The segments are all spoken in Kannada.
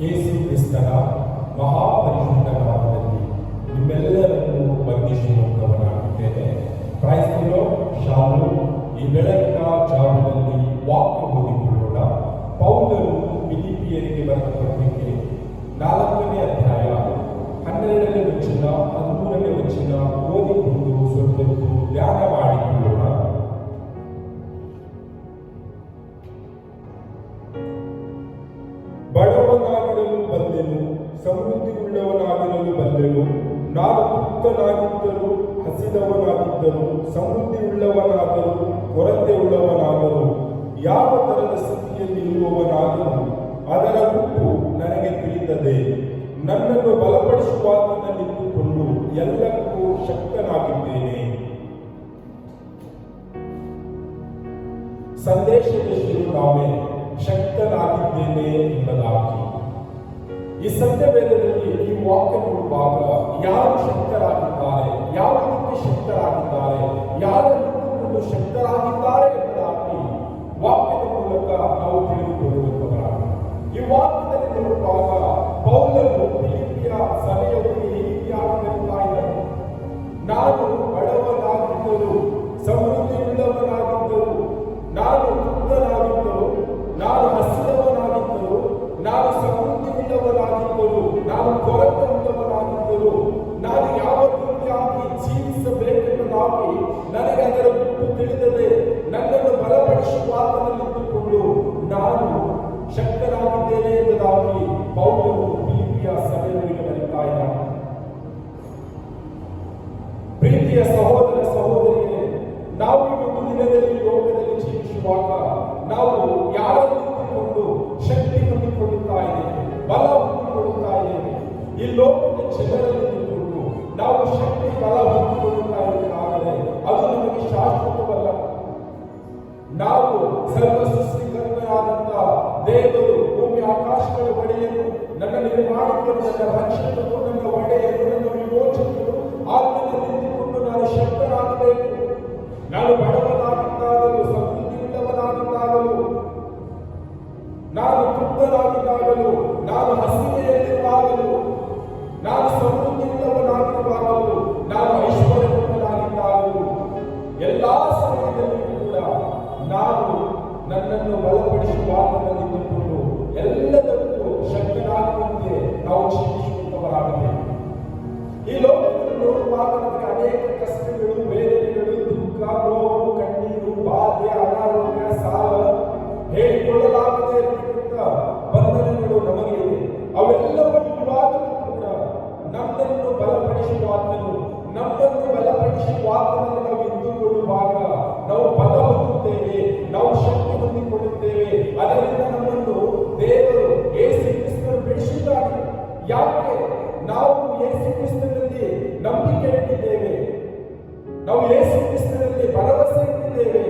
ಯೇಸು ಕ್ರಿಸ್ತನ ಮಹಾಪರಿಶುದ್ಧ ನಾಮದಲ್ಲಿ ನಿಮ್ಮೆಲ್ಲರನ್ನು ವಂದಿಸುವಂತವನಾಗಿದ್ದೇನೆ ಕ್ರೈಸ್ತರು ಶಾಲು ಈ ಬೆಳಗಿನ ಜಾವದಲ್ಲಿ ಸಮೃದ್ಧಿಯುಳ್ಳವನಾಗಿರಲು ಬಲ್ಲೆನು ನಾನು ಹಸಿದವನಾಗಿದ್ದರು ಹಸಿದವನಾಗಿದ್ದರೂ, ಸಮೃದ್ಧಿಯುಳ್ಳವನಾದರೂ ಕೊರತೆ ಉಳ್ಳವನಾದರೂ ಯಾವ ತರದ ಸ್ಥಿತಿಯಲ್ಲಿ ಇರುವವನಾದರೂ, ಅದರ ಗುಂಪು ನನಗೆ ತಿಳಿದದೆ. ನನ್ನನ್ನು ಬಲಪಡಿಸುವಾತನಲ್ಲಿದ್ದುಕೊಂಡು ಎಲ್ಲಕ್ಕೂ ಶಕ್ತನಾಗಿದ್ದೇನೆ. ಸಂದೇಶದಲ್ಲಿ ನಾವೇ ಶಕ್ತನಾಗಿದ್ದೇನೆ ಎಂಬುದಾಗಿ. ಈ ಸತ್ಯ ವೇದದಲ್ಲಿ ಈ ವಾಕ್ಯ ನೋಡುವಾಗ ಯಾರು ಶಕ್ತರಾಗಿದ್ದಾರೆ, ಯಾವ ರೀತಿ ಶಕ್ತರಾಗಿದ್ದಾರೆ, ಯಾರು ಶಕ್ತರಾಗಿದ್ದಾರೆ ಎಂಬುದಾಗಿ ವಾಕ್ಯದ ಮೂಲಕ ನಾವು ತಿಳಿದುಕೊಳ್ಳುವಂತವರಾಗಿ. ಈ ವಾಕ್ಯದಲ್ಲಿ ನೋಡುವಾಗ ಪ್ರೀತಿಯ ಸಹೋದರ ಸಹೋದರಿಯರೇ, ನಾವು ಒಂದು ದಿನದಲ್ಲಿ ಲೋಕದಲ್ಲಿ ಜೀವಿಸುವಾಗ ನಾವು ಯಾರನ್ನು ಶಕ್ತಿ ಹೊಂದಿಕೊಳ್ಳುತ್ತಾ ಇದ್ದೇವೆ, ಬಲ ಹೊಂದಿಕೊಳ್ಳುತ್ತಾ ಇದ್ದೇವೆ? ಈ ಲೋಕದ ಜನರಲ್ಲಿ ನಿಂತುಕೊಂಡು ನಾವು ಶಕ್ತಿ, ಬಲ ಹೊಂದಿಕೊಳ್ಳುತ್ತಾ ಇರಬೇಕಾದರೆ ಅದು ನಮಗೆ ಶಾಶ್ವತವಲ್ಲ. ನಾವು ಸರ್ವ ಆದಂತ ದೇವರು ಭೂಮಿ, ಆಕಾಶಗಳ ಒಡೆಯನು ನನ್ನ ನಿರ್ಮಾಣಿಕರು ನನ್ನ ರಕ್ಷಕರು ನನ್ನ ಒಡೆಯರು ನನ್ನ ವಿಮೋಚಕರು ಆತನ ನಿಂತುಕೊಂಡು ನಾನು ಶಕ್ತನಾಗಬೇಕು ನಾನು ಬಡವನಾಗಿದ್ದಾಗಲೂ ನಮ್ಮನ್ನು ವಾಕ್ಯದಲ್ಲಿ ನಾವು ಇದ್ದುಕೊಳ್ಳುವಾಗ ನಾವು ಹೊಂದುತ್ತೇವೆ, ನಾವು ಶಕ್ತಿ ಹೊಂದಿಕೊಳ್ಳುತ್ತೇವೆ. ಅದರಿಂದ ನಮ್ಮನ್ನು ದೇವರು ಏಸು ಕ್ರಿಸ್ತರು ಬೆಳೆಸಿದ್ದಾರೆ ಯಾಕೆ? ನಾವು ಏಸು ಕ್ರಿಸ್ತನಲ್ಲಿ ನಂಬಿಕೆ ಇಟ್ಟಿದ್ದೇವೆ. ನಾವು ಏಸು ಕ್ರಿಸ್ತನಲ್ಲಿ ಭರವಸೆ ಇಟ್ಟಿದ್ದೇವೆ.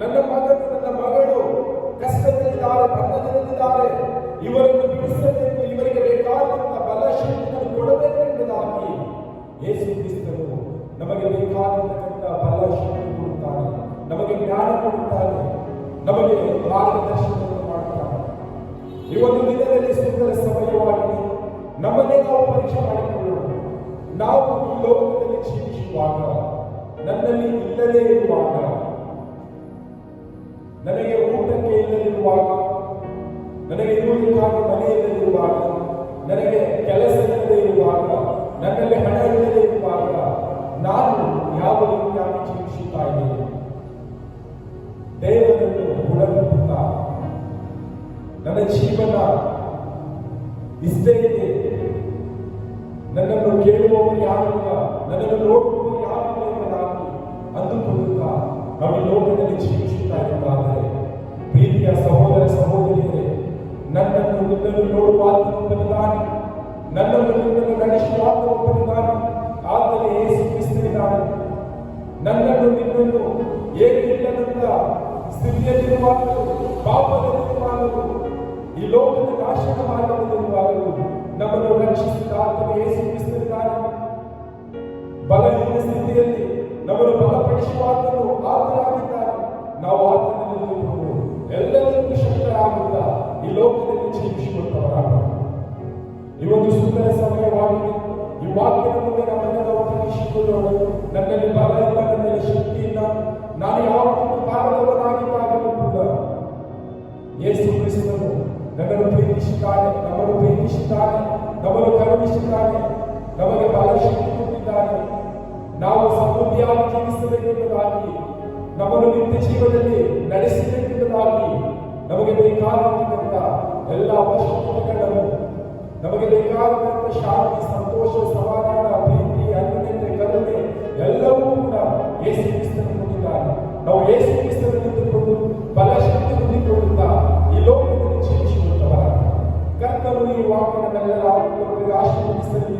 ನನ್ನ ಮಗನು, ನನ್ನ ಮಗಳು ಕಷ್ಟದಲ್ಲಿದ್ದಾರೆ ಬಂಧನದಲ್ಲಿದ್ದಾರೆ ಇವರನ್ನು ಬಿಡಿಸಬೇಕು, ಇವರಿಗೆ ಬೇಕಾದಂತಹ ಬಲ ಶಕ್ತಿಯನ್ನು ಕೊಡಬೇಕೆಂಬುದಾಗಿ ಯೇಸು ಕ್ರಿಸ್ತನು ನಮಗೆ ಬೇಕಾಗಿರ್ತಕ್ಕಂಥ ಬಲ ಶಕ್ತಿ ಕೊಡುತ್ತಾನೆ ನಮಗೆ ಜ್ಞಾನ ಕೊಡುತ್ತಾನೆ ನಮಗೆ ಮಾರ್ಗದರ್ಶನವನ್ನು ಮಾಡುತ್ತಾನೆ ಒಂದು ದಿನದಲ್ಲಿ ಸುಂದರ ಸಮಯವಾಗಿ ನಮ್ಮನ್ನೇ ನಾವು ಪರೀಕ್ಷೆ ಮಾಡಿಕೊಳ್ಳೋಣ. ನಾವು ಈ ಲೋಕದಲ್ಲಿ ಜೀವಿಸುವಾಗ, ನನ್ನಲ್ಲಿ ಇಲ್ಲದೇ ಇರುವಾಗ, ನನಗೆ ಊಟಕ್ಕೆ ಇಲ್ಲದಿರುವಾಗ, ನನಗೆ ಇರುವುದಕ್ಕಾಗಿ ಮನೆಯಲ್ಲಿರುವಾಗ, ನನಗೆ ಕೆಲಸ ಇಲ್ಲದೆ ಇರುವಾಗ, ನನ್ನಲ್ಲಿ ಹಣ ಇಲ್ಲದೆ ಇರುವಾಗ ನಾನು ಯಾವ ರೀತಿಯಾಗಿ ಜೀವಿಸುತ್ತಾ ಇದ್ದೇನೆ? ದೇವರನ್ನು ಗುಣಗುತ್ತಾ ನನ್ನ ಜೀವನ ಇಷ್ಟೇ ಇದೆ ನನ್ನನ್ನು ಕೇಳುವವರು ಯಾರಿಲ್ಲ? ನನ್ನನ್ನು ನೋಡುವವರು ಯಾರಿಲ್ಲ ಅಂತ ಅಂದುಕೊಳ್ಳುತ್ತಾ ನಾವು ಈ ಲೋಕದಲ್ಲಿ ಜೀವಿಸುತ್ತಾ ಇರುವುದಾದರೆ ಪ್ರೀತಿಯ ಸಹೋದರ ಸಹೋದರಿಯರೇ, ನನ್ನನ್ನು ನಿನ್ನನ್ನು ನೋಡುವಾತನೊಬ್ಬನಿದ್ದಾನೆ ನನ್ನನ್ನು ನಿನ್ನನ್ನು ನಡೆಸುವ ಆತನೊಬ್ಬನಿದ್ದಾನೆ ನನ್ನನ್ನು ನಿನ್ನನ್ನು ಏನಿಲ್ಲದಂತ ಸ್ಥಿತಿಯಲ್ಲಿರುವಾಗಲೂ ಪಾಪದಲ್ಲಿರುವಾಗಲೂ ಈ ಲೋಕದ ನಾಶನ ಮಾರ್ಗದಲ್ಲಿರುವಾಗಲೂ ನಮ್ಮನ್ನು ರಕ್ಷಿಸಿದ ಆತನು ಯೇಸು ಕ್ರಿಸ್ತನಿದ್ದಾನೆ ಬಲಹೀನ ಸ್ಥಿತಿಯಲ್ಲಿ ನಮ್ಮನ್ನು ಬಲಪಡಿಸುವಾತನು ಆತನಾಗಿದ್ದಾನೆ ನಾವು ಪ್ರೀತಿಸುತ್ತಾನೆ ನಮ್ಮನ್ನು ಕರುಣಿಸಿದ್ದಾನೆ ನಮಗೆ ಬಲಶಕ್ತಿ ಕೊಟ್ಟಿದ್ದಾನೆ ನಾವು ಸಮೃದ್ಧಿಯಾಗಿ ಜೀವಿಸಬೇಕೆಂಬುದಾಗಿ, ನಮ್ಮನ್ನು ನಿತ್ಯ ಜೀವನದಲ್ಲಿ ನಡೆಸಬೇಕೆಂಬುದಾಗಿ ನಮಗೆ ಬೇಕಾದಂತ ಎಲ್ಲ ಅವಶ್ಯಕತೆಗಳನ್ನು ನಮಗೆ ಬೇಕಾದಂತ ಶಾಂತಿ, ಸಂತೋಷ, ಸಮಾಧಾನ, ಪ್ರೀತಿ ಅನ್ಯತೆ ಕರುಣೆ ಎಲ್ಲವೂ ಕೂಡ ಯೇಸು ಕ್ರಿಸ್ತನ ಕೊಟ್ಟಿದ್ದಾರೆ ನಾವು ಯೇಸು ಕ್ರಿಸ್ತನ eu acho que o ministério